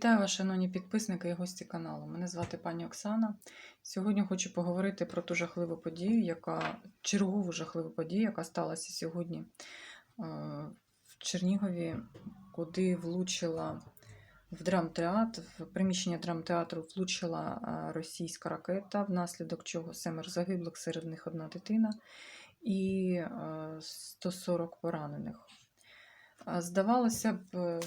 Вітаю вас, шановні підписники і гості каналу. Мене звати пані Оксана. Сьогодні хочу поговорити про ту жахливу подію, яка чергову жахливу подію, яка сталася сьогодні е, в Чернігові, куди влучила в драмтеатр, в приміщення драмтеатру влучила е, російська ракета, внаслідок чого семеро загиблих, серед них одна дитина і е, 140 поранених. Здавалося б, е,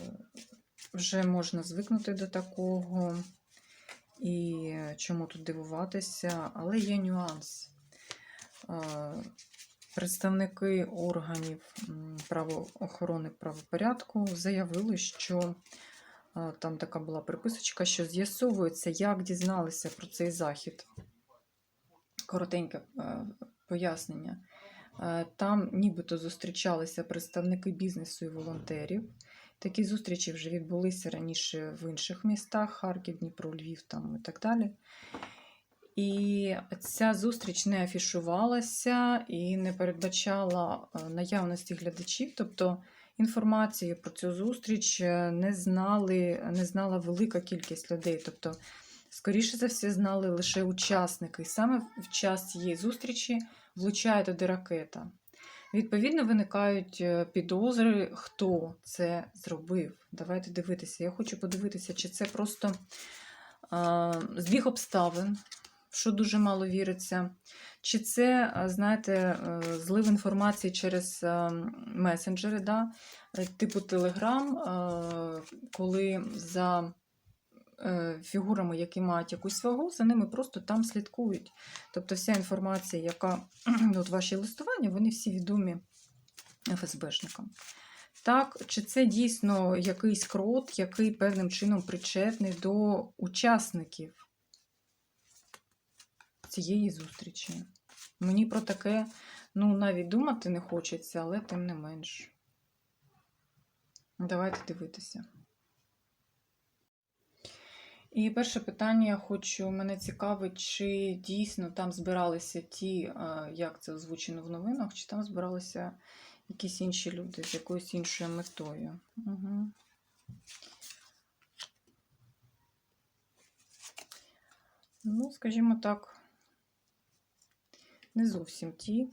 вже можна звикнути до такого, і чому тут дивуватися, але є нюанс. Е, Представники органів правоохорони правопорядку заявили, що е, там така була приписочка, що з'ясовується, як дізналися про цей захід. Коротеньке е, пояснення. Там нібито зустрічалися представники бізнесу і волонтерів. Такі зустрічі вже відбулися раніше в інших містах: Харків, Дніпро, Львів там і так далі. І ця зустріч не афішувалася і не передбачала е, наявності глядачів. Тобто інформацію про цю зустріч е, не знали, не знала велика кількість людей. Тобто, скоріше за все, знали лише учасники. І саме в час цієї зустрічі влучає туди ракета. Відповідно, виникають е, підозри, хто це зробив. Давайте дивитися. Я хочу подивитися, чи це просто збіг обставин, що дуже мало віриться, чи це, знаєте, е, злив інформації через а, месенджери, да? е, типу а, коли за е, фігурами, які мають якусь вагу, за ними просто там слідкують. Тобто вся інформація, яка от ваші листування, вони всі відомі ФСБшникам. Так, чи це дійсно якийсь крот, який певним чином причетний до учасників цієї зустрічі? Мені про таке ну, навіть думати не хочеться, але тим не менш. Давайте дивитися. І перше питання я хочу, мене цікавить, чи дійсно там збиралися ті, е, як це озвучено в новинах, чи там збиралися якісь інші люди з якоюсь іншою метою. Угу. Ну, скажімо так, не зовсім ті.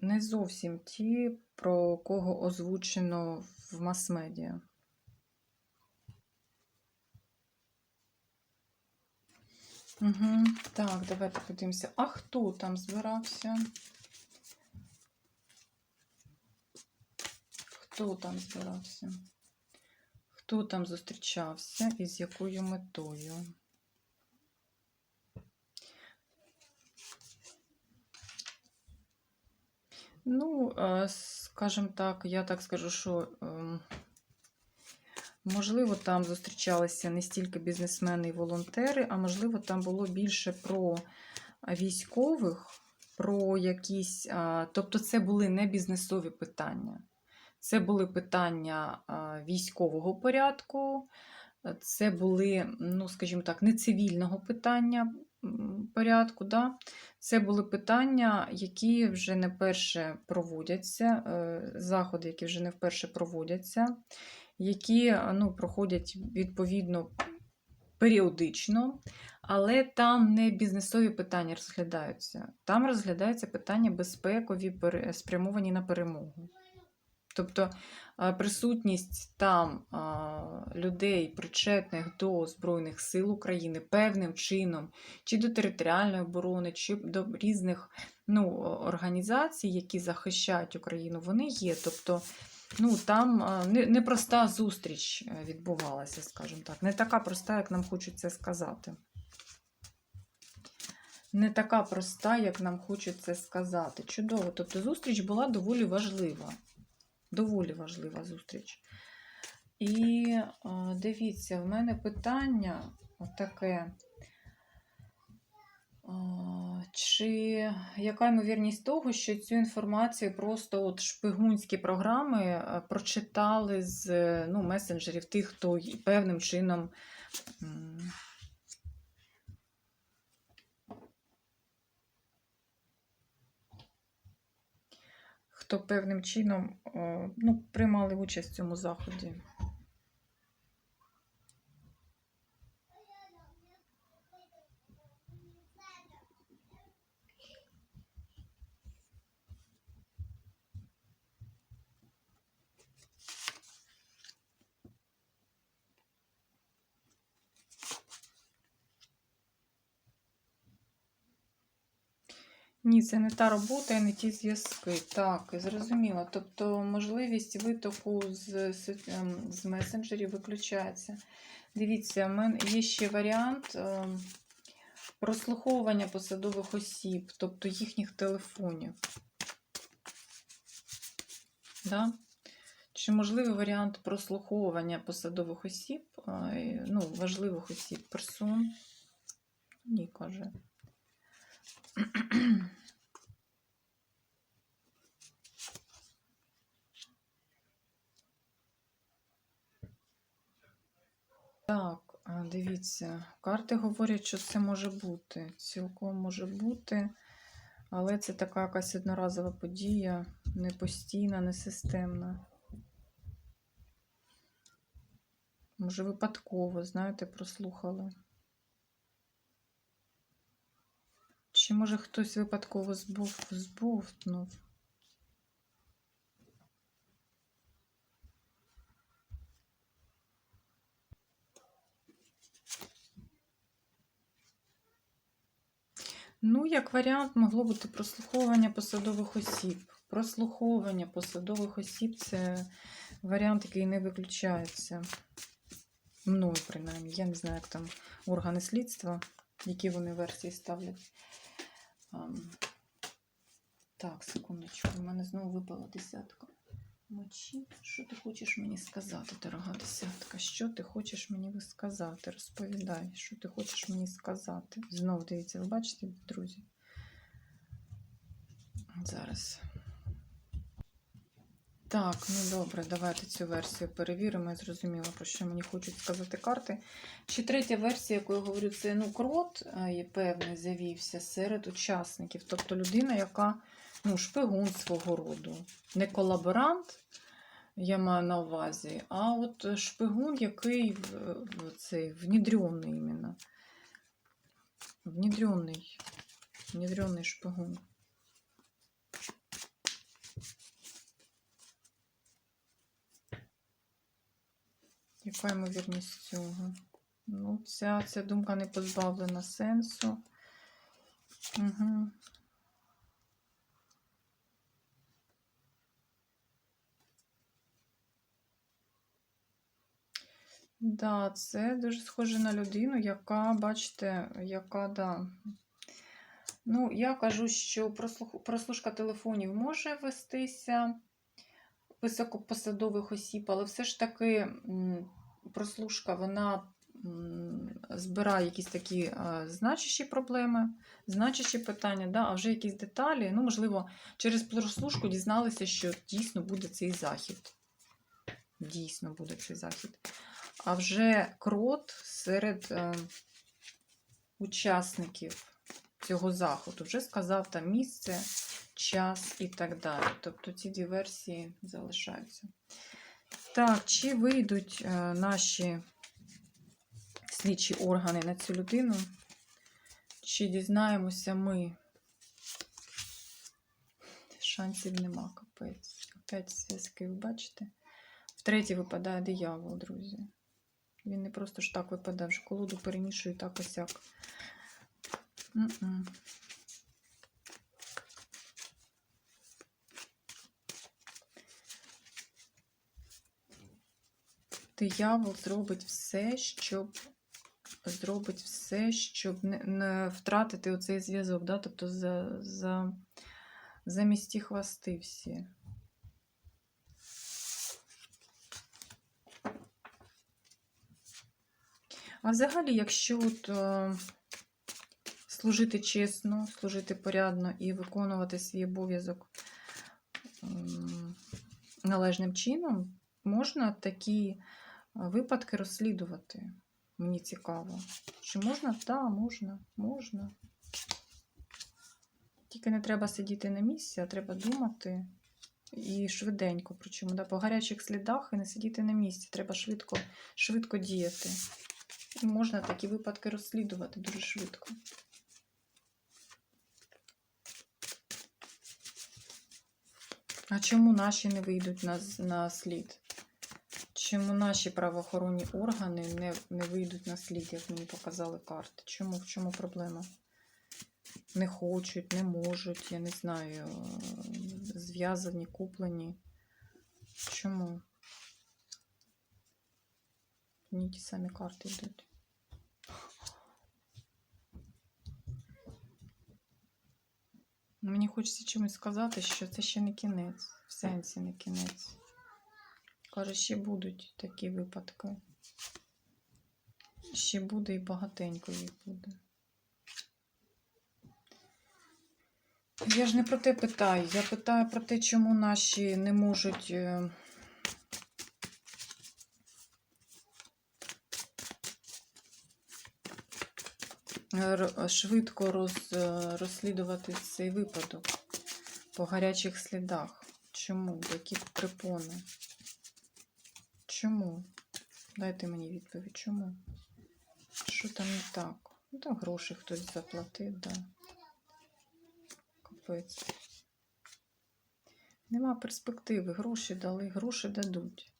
Не зовсім ті, про кого озвучено в мас-медіа. Угу. Так, давайте подивимося. А хто там збирався? Хто там збирався? Хто там зустрічався і з якою метою? Ну, е, скажімо так, я так скажу, що ем, можливо там зустрічалися не стільки бізнесмени і волонтери, а можливо, там було більше про військових, про якісь, тобто це були не бізнесові питання. Це були питання військового порядку, це були, ну, скажімо так, не цивільного питання порядку. Да? Це були питання, які вже не перше проводяться, е, заходи, які вже не вперше проводяться, які ну, проходять відповідно періодично, але там не бізнесові питання розглядаються. Там розглядаються питання безпекові, спрямовані на перемогу. Тобто присутність там людей, причетних до Збройних сил України, певним чином, чи до територіальної оборони, чи до різних ну, організацій, які захищають Україну, вони є. Тобто, ну, там не- непроста зустріч е, відбувалася, скажімо так. Не така проста, як нам хочуть це сказати. Не така проста, як нам хочуть це сказати. Чудово. Тобто зустріч була доволі важлива. Доволі важлива зустріч. І дивіться, в мене питання таке. Чи яка ймовірність того, що цю інформацію просто от шпигунські програми е, прочитали з е, ну, месенджерів тих, хто певним чином хто певним чином ну, приймали участь в цьому заході? Ні, це не та робота і не ті зв'язки. Так, зрозуміло. Тобто можливість витоку з, з, ем, месенджерів виключається. Дивіться, в мене є ще варіант ем, прослуховування посадових осіб, тобто їхніх телефонів. Да? Чи можливий варіант прослуховування посадових осіб, ну, важливих осіб, персон? Ні, каже. Так, дивіться, карти говорять, що це може бути. Цілком може бути, але це така якась одноразова подія, не постійна, не системна. Може, випадково, знаєте, прослухали. Чи може хтось випадково збув, збовтнув? Ну, як варіант, могло бути прослуховування посадових осіб. Прослуховування посадових осіб це варіант, який не виключається. Мною, принаймні. Я не знаю, як там органи слідства, які вони версії ставлять. Так, секундочку, у мене знову випала десятка мочі. Що ти хочеш мені сказати, дорога десятка? Що ти хочеш мені сказати? Розповідай, що ти хочеш мені сказати? Знову дивіться, ви бачите, друзі? Зараз. Так, ну добре, давайте цю версію перевіримо. Я зрозуміла, про що мені хочуть сказати карти. Чи третя версія, яку я говорю, це ну, крот певний з'явився серед учасників. Тобто людина, яка ну, шпигун свого роду. Не колаборант, я маю на увазі, а от шпигун, який цей внідрьоний іменно. Внідрьоний. Внідрьоний шпигун. Яка ймовірність цього? Ну, ця, ця думка не позбавлена сенсу. Угу. Да, це дуже схоже на людину, яка, бачите, яка, да. Ну, я кажу, що прослушка телефонів може вестися високопосадових осіб, але все ж таки прослушка вона збирає якісь такі значущі проблеми, значущі питання, да, а вже якісь деталі. Ну, можливо, через прослушку дізналися, що дійсно буде цей захід. Дійсно буде цей захід. А вже крот серед е, учасників цього заходу вже сказав там місце, час і так далі. Тобто ці дві версії залишаються. Так, чи вийдуть е, наші слідчі органи на цю людину? Чи дізнаємося ми? Шансів нема, капець. Опять зв'язки, ви бачите? Втретє випадає диявол, друзі. Він не просто ж так випадав, що колоду перемішую так ось як. М-м. Диявол зробить все, щоб зробить все, щоб не, не втратити оцей зв'язок, да? тобто за, за, замість ті хвости всі. А взагалі, якщо от, е, служити чесно, служити порядно і виконувати свій обов'язок м, належним чином, можна такі е, випадки розслідувати. Мені цікаво. Чи можна? Так, можна, можна. Тільки не треба сидіти на місці, а треба думати і швиденько. Причому да, по гарячих слідах і не сидіти на місці. Треба швидко, швидко діяти. І можна такі випадки розслідувати дуже швидко. А чому наші не вийдуть на, на слід? Чому наші правоохоронні органи не, не вийдуть на слід, як мені показали карти? Чому? В чому проблема? не хочуть, не можуть, я не знаю, е, зв'язані, куплені. Чому? Мені ті самі карти йдуть. Мені хочеться чимось сказати, що це ще не кінець, в сенсі не кінець. Каже, ще будуть такі випадки. Ще буде і багатенько їх буде. Я ж не про те питаю. Я питаю про те, чому наші не можуть. е, Швидко роз, е, розслідувати цей випадок по гарячих слідах. Чому? Які препони? Чому? Дайте мені відповідь, чому? Що там не так? Ну, там гроші хтось заплатив, да. Капець. Нема перспективи. Гроші дали, гроші дадуть.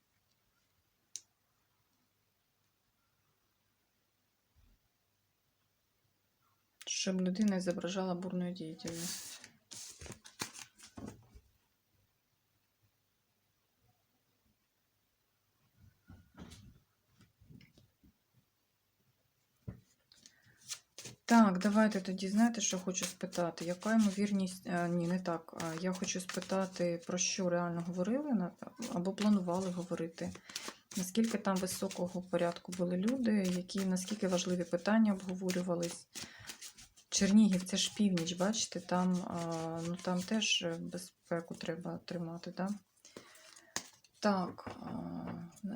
Щоб людина зображала бурну діяльність. Давайте тоді знаєте, що хочу спитати. Яка ймовірність. А, ні, не так. Я хочу спитати, про що реально говорили або планували говорити. Наскільки там високого порядку були люди, які наскільки важливі питання обговорювались. Чернігів, це ж північ, бачите, там, ну, там теж е, безпеку треба тримати, да? Так,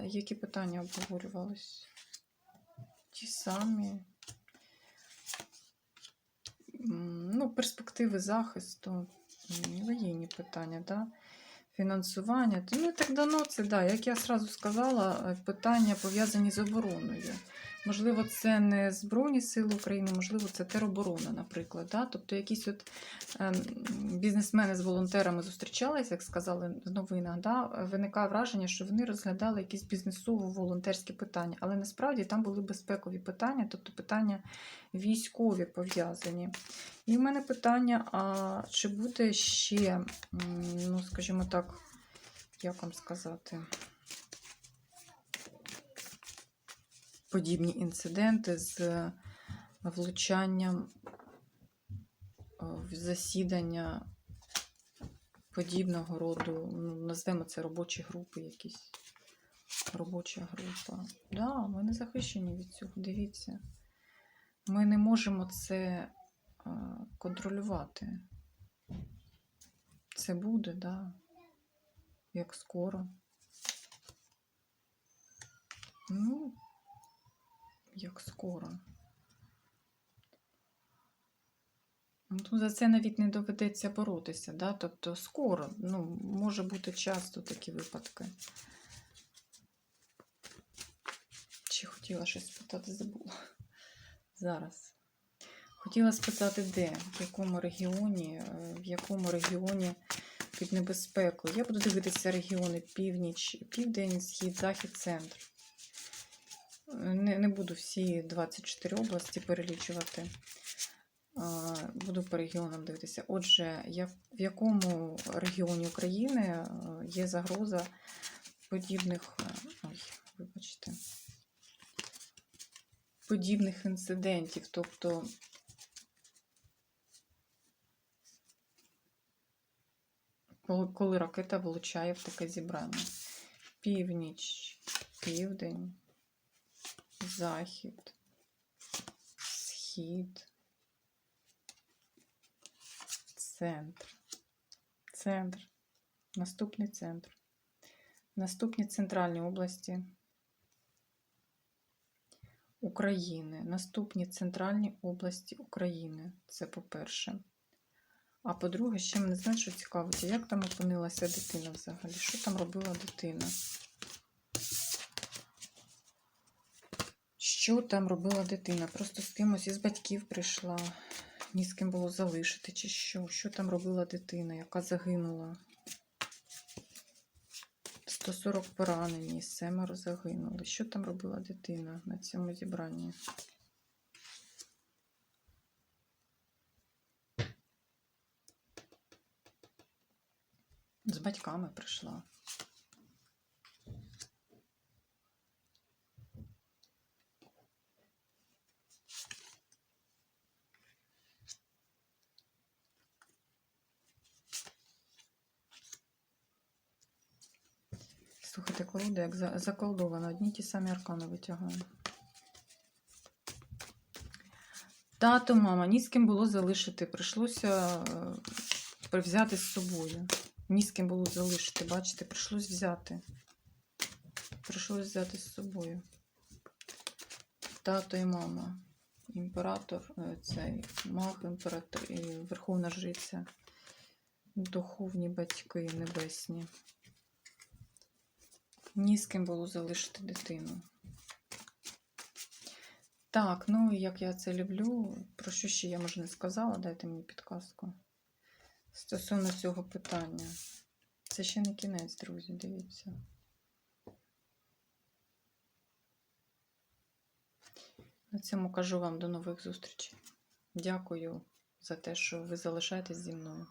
які питання обговорювались? Ті самі. Ну, перспективи захисту, воєнні питання, да? фінансування. Ну і так дано це, да. Як я сразу сказала, е, питання пов'язані з обороною. Можливо, це не Збройні Сили України, можливо, це тероборона, наприклад. Да? Тобто якісь от ем, бізнесмени з волонтерами зустрічалися, як сказали в новинах, да? виникає враження, що вони розглядали якісь бізнесово-волонтерські питання, але насправді там були безпекові питання, тобто питання військові пов'язані. І в мене питання: а чи буде ще, ну, скажімо так, як вам сказати, подібні інциденти з влучанням е, в засідання подібного роду, ну, назвемо це робочі групи якісь. Робоча група. Да, ми не захищені від цього. Дивіться. Ми не можемо це е, контролювати. Це буде, да. Як скоро. Ну, як скоро. Ну, за це навіть не доведеться боротися, да? тобто скоро, ну, може бути часто такі випадки. Чи хотіла щось спитати, забула. Зараз. Хотіла спитати, де, в якому регіоні, е, в якому регіоні під небезпекою. Я буду дивитися регіони північ, південь, схід, захід, центр. Не, не буду всі 24 області перелічувати. Буду по регіонам дивитися. Отже, я, в якому регіоні України е, є загроза подібних. е, Ой, вибачте подібних інцидентів. Тобто коли ракета влучає в таке зібрання. Північ, південь, захід, схід, центр. Центр. Наступний центр. Наступні центральні області. України, наступні центральні області України. Це по-перше. А по-друге, ще мене знаєте, що цікавить, як там опинилася дитина взагалі? Що там робила дитина? що там робила дитина? Просто з кимось із батьків прийшла, ні з ким було залишити, чи що? Що там робила дитина, яка загинула? 140 поранені, семеро загинули. Що там робила дитина на цьому зібранні? З батьками прийшла. Слухайте, колода як за- заколдована, одні ті самі аркани витягаю. Тато, мама, ні з ким було залишити. Прийшлося е, привзяти з собою. Ні з ким було залишити, бачите, прийшлось взяти. Прийшлось взяти з собою. Тато і мама. Імператор, е, цей маг, імператор і Верховна Жриця. Духовні батьки небесні. Ні з ким було залишити дитину. Так, ну і як я це люблю, про що ще я може не сказала, дайте мені підказку. Стосовно цього питання. Це ще не кінець, друзі, дивіться. На цьому кажу вам до нових зустрічей. Дякую за те, що ви залишаєтесь зі мною.